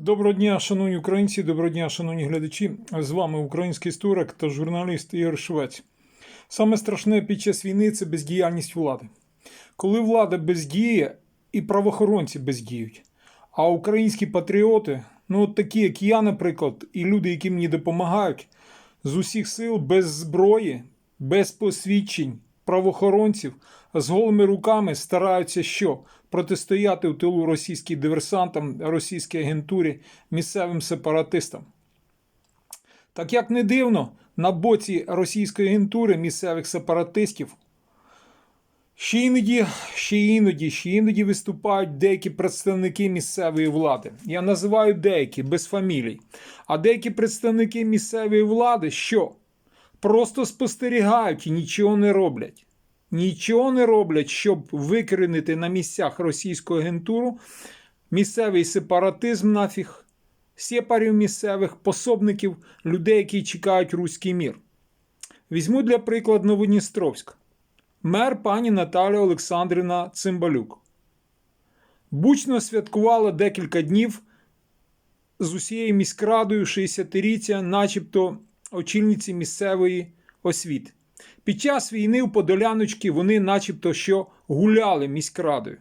Доброго дня, шановні українці, доброго дня, шановні глядачі. З вами український історик та журналіст Ігор Швець. Саме страшне під час війни це бездіяльність влади. Коли влада бездіє і правоохоронці бездіють, а українські патріоти, ну от такі, як я, наприклад, і люди, які мені допомагають, з усіх сил без зброї, без посвідчень правоохоронців з голими руками стараються що? Протистояти в тилу російським диверсантам, російській агентурі, місцевим сепаратистам. Так як не дивно, на боці російської агентури місцевих сепаратистів ще іноді, ще іноді, ще іноді виступають деякі представники місцевої влади. Я називаю деякі без фамілій. А деякі представники місцевої влади що? Просто спостерігають і нічого не роблять. Нічого не роблять, щоб викорінити на місцях російську агентуру, місцевий сепаратизм нафіг, сепарів місцевих, пособників, людей, які чекають руський мір. Візьму для прикладу Новодністровськ. Мер пані Наталя Олександрівна Цимбалюк. Бучно святкувала декілька днів з усією міськрадою 60-річчя, начебто очільниці місцевої освіти. Під час війни у Подоляночки вони начебто що гуляли міськрадою.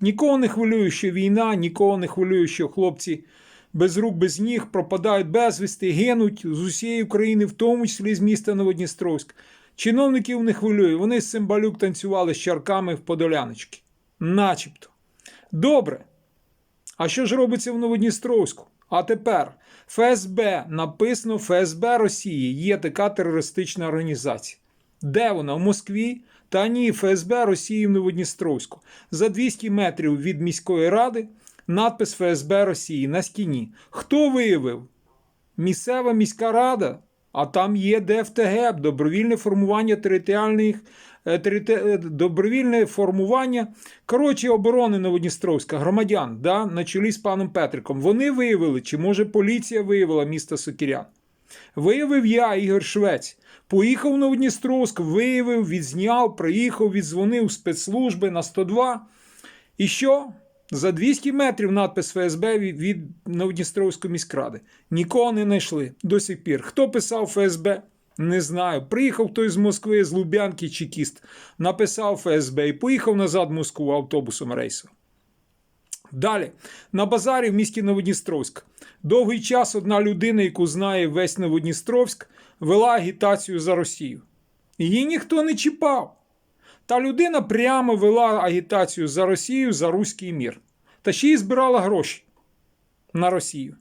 Нікого не хвилює, що війна, нікого не хвилює, що хлопці без рук, без ніг пропадають безвісти, гинуть з усієї України, в тому числі з міста Новодністровськ. Чиновників не хвилює, вони з Цимбалюк танцювали з чарками в Подоляночки. Начебто. Добре. А що ж робиться в Новодністровську? А тепер ФСБ написано ФСБ Росії є така терористична організація. Де вона? В Москві? Та ні, ФСБ Росії в Новодністровську. За 200 метрів від міської ради надпис ФСБ Росії на стіні. Хто виявив? Місцева міська рада, а там є ДФТГ, добровільне формування територіальних. е, е, Добровільне формування коротше оборони Новодністровська, громадян, да, на чолі з паном Петриком. Вони виявили, чи може поліція виявила місто Сокірян. Виявив я, Ігор Швець. Поїхав в Новодністровськ, виявив, відзняв, приїхав, віддзвонив в спецслужби на 102. І що? За 200 метрів надпис ФСБ від, Новодністровської міськради. Нікого не знайшли до сих пір. Хто писав ФСБ? Не знаю. Приїхав хтось з Москви, з Лубянки, чекіст, написав ФСБ і поїхав назад в Москву автобусом рейсом. Далі, на базарі в місті Новодністровськ. Довгий час одна людина, яку знає весь Новодністровськ, вела агітацію за Росію. Її ніхто не чіпав. Та людина прямо вела агітацію за Росію, за руський мір. Та ще й збирала гроші на Росію.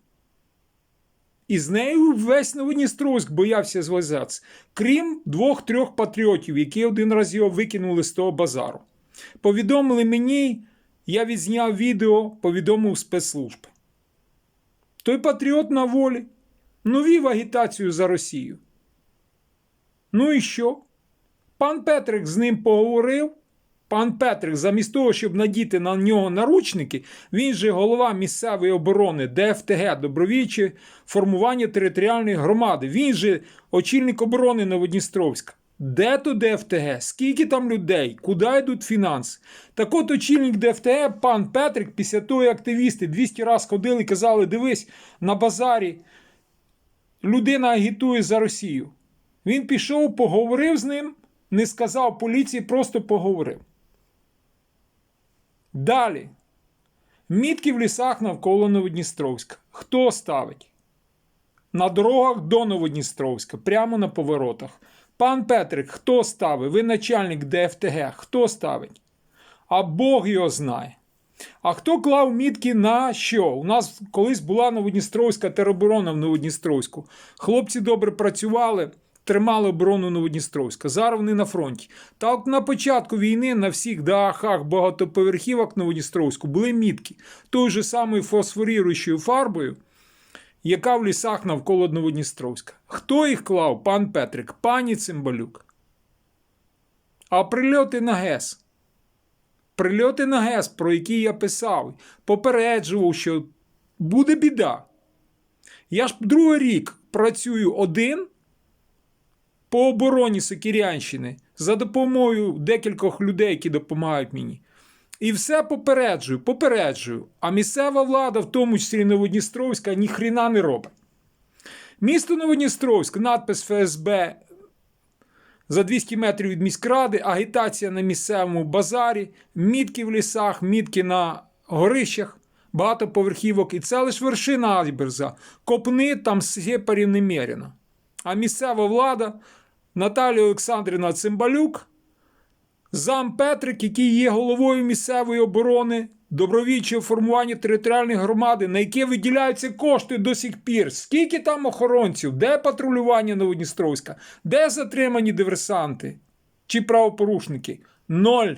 І з нею весь Новодністровськ боявся зв'язатися, крім двох-трьох патріотів, які один раз його викинули з того базару. Повідомили мені, я відзняв відео, повідомив спецслужби. Той патріот на волі. Ну, вів агітацію за Росію. Ну і що? Пан Петрик з ним поговорив. Пан Петрик, замість того, щоб надіти на нього наручники, він же голова місцевої оборони ДФТГ, добровільче формування територіальної громади. Він же очільник оборони Новодністровська. Де то ДФТГ? Скільки там людей? Куди йдуть фінанси? Так от очільник ДФТГ, пан Петрик, після того, активісти 200 разів ходили і казали: дивись, на базарі людина агітує за Росію. Він пішов, поговорив з ним, не сказав поліції, просто поговорив. Далі. Мітки в лісах навколо Новодністровська. Хто ставить? На дорогах до Новодністровська, прямо на поворотах. Пан Петрик, хто ставить? Ви начальник ДФТГ, хто ставить? А Бог його знає. А хто клав мітки на що? У нас колись була Новодністровська тероборона в Новодністровську. Хлопці добре працювали, тримали оборону Новодністровська. Зараз вони на фронті. Так на початку війни на всіх дахах багатоповерхівок Новодністровську були мітки тою же самою фосфоріруючою фарбою, яка в лісах навколо Новодністровська. Хто їх клав? Пан Петрик, пані Цимбалюк. А прильоти на ГЕС. Прильоти на ГЕС, про які я писав, попереджував, що буде біда. Я ж другий рік працюю один по обороні Сокірянщини за допомогою декількох людей, які допомагають мені. І все попереджую, попереджую. А місцева влада, в тому числі Новодністровська, ніхрена не робить. Місто Новодністровськ, надпис ФСБ за 200 метрів від міськради, агітація на місцевому базарі, мітки в лісах, мітки на горищах, багатоповерхівок. І це лише вершина айсберга. Копни там сепарів немерено. А місцева влада Наталія Олександрівна Цимбалюк, зам Петрик, який є головою місцевої оборони, добровільчого формування територіальної громади, на яке виділяються кошти до сих пір. Скільки там охоронців? Де патрулювання Новодністровська? Де затримані диверсанти чи правопорушники? Ноль.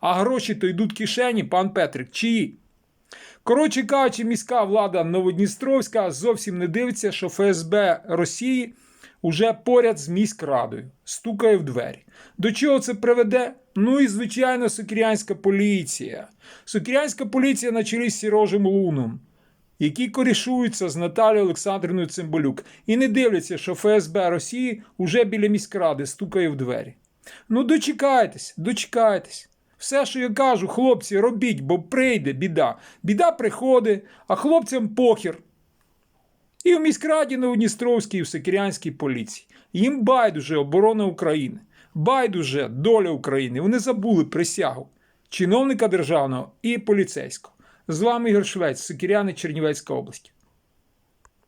А гроші то йдуть кишені, пан Петрик. Чиї? Коротше кажучи, міська влада Новодністровська зовсім не дивиться, що ФСБ Росії уже поряд з міськрадою стукає в двері. До чого це приведе? Ну і звичайно, сокірянська поліція. Сокірянська поліція на чолі з Сірожем Луном, які корішуються з Наталією Олександрівною Цимбалюк і не дивляться, що ФСБ Росії уже біля міськради стукає в двері. Ну, дочекайтесь, дочекайтесь. Все, що я кажу, хлопці, робіть, бо прийде біда. Біда приходить, а хлопцям похір. І в міськраді Новодністровській, і в Сокирянській поліції. Їм байдуже оборона України, байдуже доля України. Вони забули присягу чиновника державного і поліцейського. З вами Ігор Швець, Сокиряни, Чернівецька область.